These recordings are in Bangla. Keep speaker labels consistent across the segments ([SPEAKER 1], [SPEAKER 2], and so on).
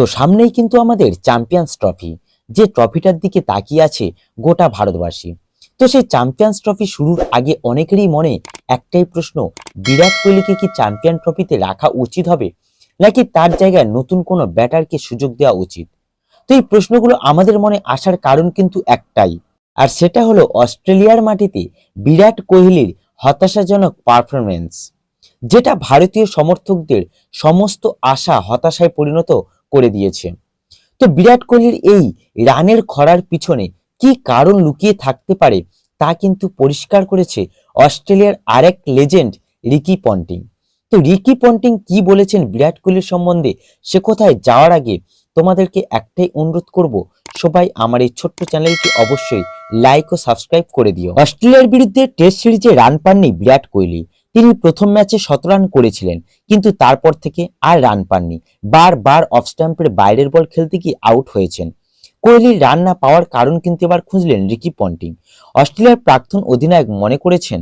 [SPEAKER 1] তো সামনেই কিন্তু আমাদের চ্যাম্পিয়ন্স ট্রফি যে ট্রফিটার দিকে তাকিয়ে আছে গোটা ভারতবাসী। তো সেই চ্যাম্পিয়ন্স ট্রফি শুরুর আগে অনেকেরই মনে একটাই প্রশ্ন, বিরাট কোহলিকে কি চ্যাম্পিয়ন ট্রফিতে রাখা উচিত হবে? নাকি তার জায়গায় নতুন কোনো ব্যাটারকে সুযোগ দেওয়া উচিত? তো এই প্রশ্নগুলো আমাদের মনে আসার কারণ কিন্তু একটাই, আর সেটা হলো অস্ট্রেলিয়ার মাটিতে বিরাট কোহলির হতাশাজনক পারফরমেন্স যেটা ভারতীয় সমর্থকদের সমস্ত আশা, হতাশায় পরিণত করে দিয়েছে। তো বিরাট কোহলির এই রানের খরার পিছনে কি কারণ লুকিয়ে থাকতে পারে তা কিন্তু পরিষ্কার করেছে অস্ট্রেলিয়ার আরেক লেজেন্ড রিকি পন্টিং। তো রিকি পন্টিং কি বলেছেন বিরাট কোহলির সম্বন্ধে সে কোথায় যাওয়ার আগে তোমাদেরকে একটাই অনুরোধ করব, সবাই আমার এই ছোট্ট চ্যানেলটি অবশ্যই লাইক ও সাবস্ক্রাইব করে দিও। অস্ট্রেলিয়ার বিরুদ্ধে টেস্ট সিরিজে রান পাননি বিরাট কোহলি। তিনি প্রথম ম্যাচে শত রান করেছিলেন, কিন্তু তারপর থেকে আর রান পাননি। বারবার অফ স্ট্যাম্পের বাইরের বল খেলতে গিয়ে আউট হয়েছেন। কোহলির রান না পাওয়ার কারণ কিন্তু এবার খুঁজলেন রিকি পন্টিং। অস্ট্রেলিয়ার প্রাক্তন অধিনায়ক মনে করেছেন,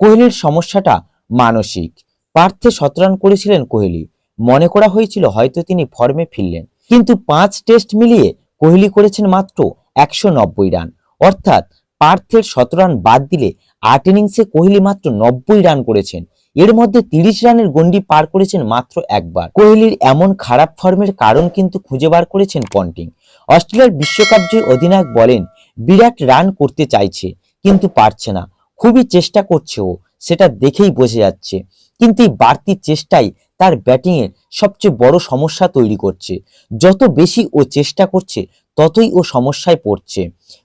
[SPEAKER 1] কোহলির সমস্যাটা মানসিক। পার্থে শত রান করেছিলেন কোহলি। মনে করা হয়েছিল হয়তো তিনি ফর্মে ফিরলেন। কিন্তু পাঁচ টেস্ট মিলিয়ে কোহলি করেছেন মাত্র একশো নব্বই রান। অর্থাৎ পার্থের শত রান বাদ দিলে আট ইনিংসে কোহলি মাত্র নব্বই রান করেছেন। এর মধ্যে তিরিশ রানের গন্ডি পার করেছেন মাত্র একবার। কোহলির এমন খারাপ ফর্মের কারণ কিন্তু খুঁজে বার করেছেন পন্টিং। অস্ট্রেলিয়ার বিশ্বকাপ জয়ী অধিনায়ক বলেন, বিরাট রান করতে চাইছে, কিন্তু পারছে না। খুবই চেষ্টা করছে ও, সেটা দেখেই বোঝা যাচ্ছে। কিন্তু এই বাড়তি চেষ্টাই তার ব্যাটিংয়ের সবচেয়ে বড় সমস্যা তৈরি করছে। যত বেশি ও চেষ্টা করছে ততই ও সমস্যায় পড়ছে।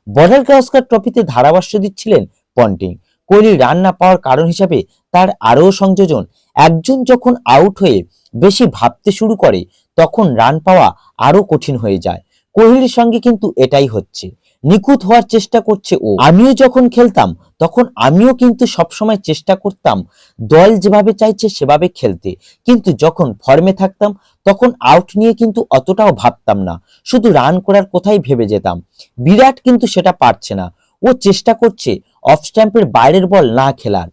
[SPEAKER 1] বর্ডার গাওস্কার ট্রফিতে ধারাভাষ্য দিচ্ছিলেন পন্টিং। কোহলি রান না পাওয়ার কারণ হিসাবে তার আরও সংযোজন। একজন যখন আউট হয়ে বেশি ভাবতে শুরু করে, তখন রান পাওয়া আরও কঠিন হয়ে যায়। কোহলির সঙ্গে কিন্তু এটাই হচ্ছে। নিখুঁত হওয়ার চেষ্টা করছে ও। আমিও যখন খেলতাম, তখন আমিও কিন্তু সবসময় চেষ্টা করতাম দল যেভাবে চাইছে সেভাবে খেলতে। কিন্তু যখন ফর্মে থাকতাম, তখন আউট নিয়ে কিন্তু অতটাও ভাবতাম না। শুধু রান করার কোথায় ভেবে যেতাম। বিরাট কিন্তু সেটা পারছে না। ও চেষ্টা করছে অফ স্ট্যাম্পের বাইরের বল না খেলার।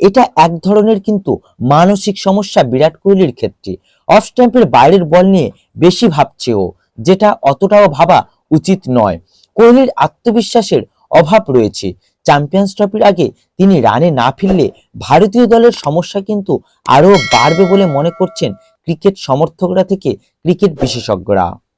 [SPEAKER 1] এটা এক ধরনের কিন্তু মানসিক সমস্যা বিরাট কোহলির ক্ষেত্রে। অফ স্ট্যাম্পের বাইরের বল নিয়ে বেশি ভাবছে ও, যেটা অতটাও ভাবা উচিত নয়। কোহলির আত্মবিশ্বাসের অভাব রয়েছে। চ্যাম্পিয়ন্স ট্রফির আগে তিনি রানে না ফিরলে ভারতীয় দলের সমস্যা কিন্তু আরও বাড়বে বলে মনে করছেন ক্রিকেট সমর্থকরা থেকে ক্রিকেট বিশেষজ্ঞরা।